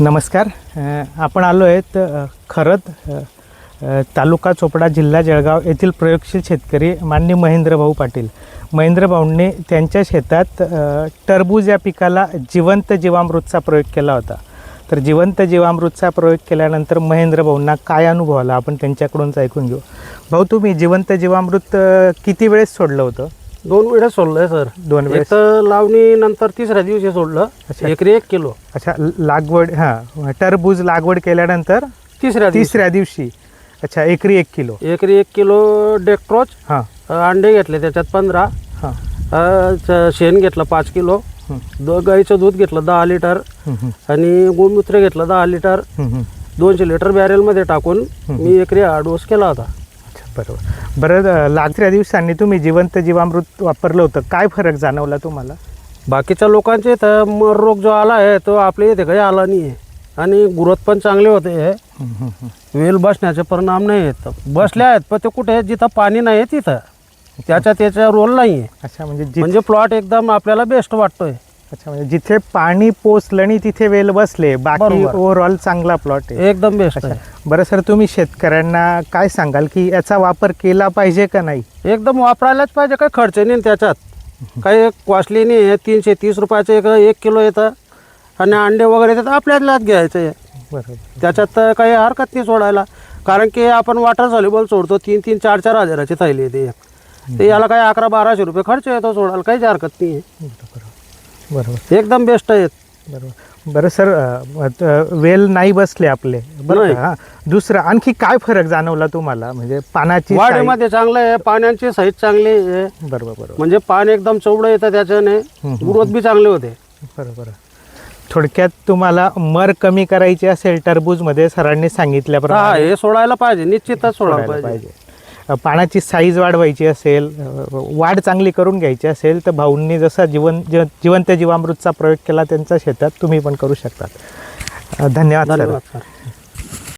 नमस्कार. आपण आलो आहेत खरत तालुका चोपडा जिल्हा जळगाव येथील प्रयोगशील शेतकरी मान्य महेंद्रभाऊ पाटील. महेंद्रभाऊंनी त्यांच्या शेतात टरबूज या पिकाला जिवंत जीवामृतचा प्रयोग केला होता. तर जिवंत जीवामृतचा प्रयोग केल्यानंतर महेंद्रभाऊंना काय अनुभव आला? आपण त्यांच्याकडूनच ऐकून घेऊ. भाऊ तुम्ही जिवंत जीवामृत किती वेळेस सोडलं होतं? दोन वेळेस सोडलंय सर. दोन वेळेस? तर लावणी नंतर तिसऱ्या दिवशी सोडलं अच्छा. एकरी एक किलो. अच्छा लागवड हां टरबूज लागवड केल्यानंतर तिसऱ्या तिसऱ्या दिवशी. अच्छा एकरी एक किलो. एकरी एक किलो डेक्ट्रोच हां. अंडे घेतले त्याच्यात पंधरा. हां. शेण घेतलं पाच किलो. गाईचं दूध घेतलं दहा लिटर. आणि गोमूत्र घेतलं दहा लिटर. दोनशे लिटर बॅरेलमध्ये टाकून मी एकरी हा डोस केला होता. बरोबर. बरं लागत्या दिवसांनी तुम्ही जिवंत जीवामृत वापरलं होतं. काय फरक जाणवला तुम्हाला? बाकीच्या लोकांचे इथं मर रोग जो आला आहे तो आपल्या इथे काही आला नाही आहे. आणि ग्रोथ पण चांगले होते हं. वेल बसण्याचे परिणाम नाही आहेत. बसले आहेत पण ते कुठे? जिथं पाणी नाही आहे तिथं. त्याचा त्याचा रोल नाही आहे. अच्छा म्हणजे म्हणजे प्लॉट एकदम आपल्याला बेस्ट वाटतोय. अच्छा म्हणजे जिथे पाणी पोचलं आणि तिथे वेल बसले. बाकी बरोबर. ओव्हरऑल चांगला प्लॉट आहे. एकदम बेस्ट आहे. बरं सर तुम्ही शेतकऱ्यांना काय सांगाल की याचा वापर केला पाहिजे का नाही? एकदम वापरायलाच पाहिजे काही खर्च नाही त्याच्यात. काही कॉस्टली नाही आहे तीनशे तीस रुपयाचं एक एक किलो येतं. आणि अंडे वगैरे येतात आपल्यालाच घ्यायचं आहे. बरोबर. त्याच्यात तर काही हरकत नाही सोडायला. कारण की आपण वॉटर सॉल्युबल सोडतो तीन तीन चार चार हजाराची थैली येते एक. ते याला काही अकरा बाराशे रुपये खर्च येतो सोडायला काहीच हरकत नाही आहे. बरोबर. बरोबर. एकदम बेस्ट आहेत बरोबर. बरं सर अ, त- वेल नाही बसले आपले. बरं नाही. का? हा. दुसरं आणखी काय फरक जाणवला तुम्हाला? म्हणजे पानाची वाढीमध्ये चांगलं आहे पाण्याची साईज चांगली आहे. बरोबर बरोबर. म्हणजे पान एकदम चवडं येतं त्याच्याने. ग्रोथ बी चांगले होते. बरोबर थोडक्यात तुम्हाला मर कमी करायची असेल टरबूजमध्ये सरांनी सांगितल्याप्रमाणे. हे सोडायला पाहिजे. निश्चितच सोडायला पाहिजे. पानाची साईज वाढवायची असेल वाढ चांगली करून घ्यायची असेल तर भाऊंनी जसा जीवन जीव- जिवंत जीवामृतचा प्रयोग केला त्यांच्या शेतात तुम्ही पण करू शकतात. धन्यवाद धन्यवाद सर.